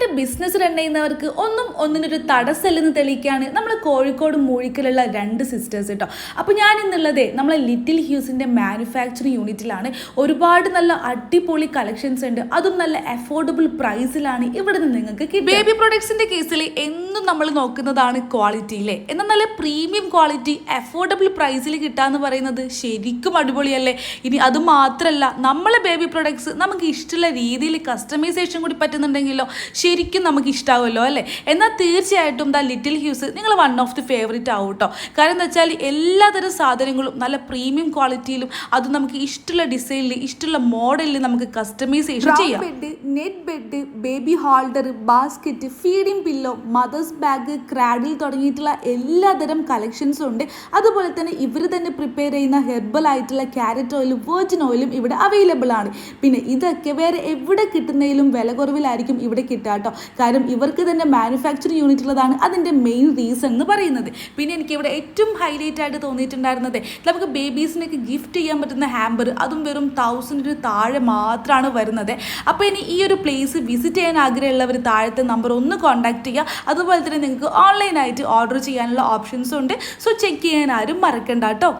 സ്വന്തമായിട്ട് business run ചെയ്യുന്നവർക്ക് ഒന്നും ഒന്നിനൊരു തടസ്സമില്ലെന്ന് തെളിയിക്കുകയാണ് നമ്മൾ കോഴിക്കോട് മൂഴിക്കലുള്ള രണ്ട് സിസ്റ്റേഴ്സ് കേട്ടോ അപ്പോൾ ഞാൻ ഇന്നുള്ളതേ നമ്മളെ ലിറ്റിൽ ഹ്യൂസിന്റെ മാനുഫാക്ചറിങ് യൂണിറ്റിലാണ് ഒരുപാട് നല്ല അടിപൊളി കളക്ഷൻസ് ഉണ്ട്. അതും നല്ല അഫോർഡബിൾ പ്രൈസിലാണ് ഇവിടെ നിന്ന് നിങ്ങൾക്ക് ബേബി പ്രൊഡക്ട്സിന്റെ കേസിൽ എന്നും നമ്മൾ നോക്കുന്നതാണ് ക്വാളിറ്റി അല്ലേ എന്നാൽ നല്ല പ്രീമിയം ക്വാളിറ്റി അഫോർഡബിൾ പ്രൈസിൽ കിട്ടാന്ന് പറയുന്നത് ശരിക്കും അടിപൊളിയല്ലേ? ഇനി അത് മാത്രമല്ല നമ്മളെ ബേബി പ്രൊഡക്ട്സ് നമുക്ക് ഇഷ്ടമുള്ള രീതിയിൽ കസ്റ്റമൈസേഷൻ കൂടി പറ്റുന്നുണ്ടെങ്കിലോ ശരിക്കും നമുക്ക് ഇഷ്ടാവുമല്ലോ അല്ലേ? എന്നാൽ തീർച്ചയായിട്ടും ദ ലിറ്റിൽ ഹ്യൂസ് നിങ്ങൾ വൺ ഓഫ് ദി ഫേവറേറ്റ് ആവും കേട്ടോ കാരണം എന്താ വെച്ചാൽ എല്ലാതരം സാധനങ്ങളും നല്ല പ്രീമിയം ക്വാളിറ്റിയിലും അത് നമുക്ക് ഇഷ്ടമുള്ള ഡിസൈനിൽ ഇഷ്ടമുള്ള മോഡലിൽ നമുക്ക് കസ്റ്റമൈസേഷൻ ചെയ്യാം. Bed net bed baby holder basket feeding pillow mother's bag cradle തുടങ്ങിയിട്ടുള്ള എല്ലാതരം കളക്ഷൻസും ഉണ്ട്. അതുപോലെ തന്നെ ഇവർ തന്നെ പ്രിപ്പയർ ചെയ്യുന്ന ഹെർബൽ ആയിട്ടുള്ള ക്യാരറ്റ് ഓയിലും വെർജിൻ ഓയിലും ഇവിടെ അവൈലബിൾ ആണ്. പിന്നെ ഇതൊക്കെ വേറെ എവിടെ കിട്ടുന്നതിലും വില കുറവിലായിരിക്കും ഇവിടെ കിട്ടുക കേട്ടോ. കാരണം ഇവർക്ക് തന്നെ മാനുഫാക്ചറിങ് യൂണിറ്റ് ഉള്ളതാണ് അതിന്റെ മെയിൻ റീസൺ എന്ന് പറയുന്നത്. പിന്നെ എനിക്ക് ഇവിടെ ഏറ്റവും ഹൈലൈറ്റ് ആയിട്ട് തോന്നിയിട്ടുണ്ടായിരുന്നത് നമുക്ക് ബേബീസിനൊക്കെ ഗിഫ്റ്റ് ചെയ്യാൻ പറ്റുന്ന ഹാമ്പർ അതും വെറും തൗസൻഡിന് താഴെ മാത്രമാണ് വരുന്നത്. അപ്പോൾ ഇനി ഈ ഒരു പ്ലേസ് വിസിറ്റ് ചെയ്യാൻ ആഗ്രഹമുള്ളവർ താഴത്തെ നമ്പർ ഒന്ന് കോൺടാക്ട് ചെയ്യുക. അതുപോലെ തന്നെ നിങ്ങൾക്ക് ഓൺലൈനായിട്ട് ഓർഡർ ചെയ്യാനുള്ള ഓപ്ഷൻസും ഉണ്ട്. സോ ചെക്ക് ചെയ്യാൻ ആരും മറക്കണ്ട കേട്ടോ.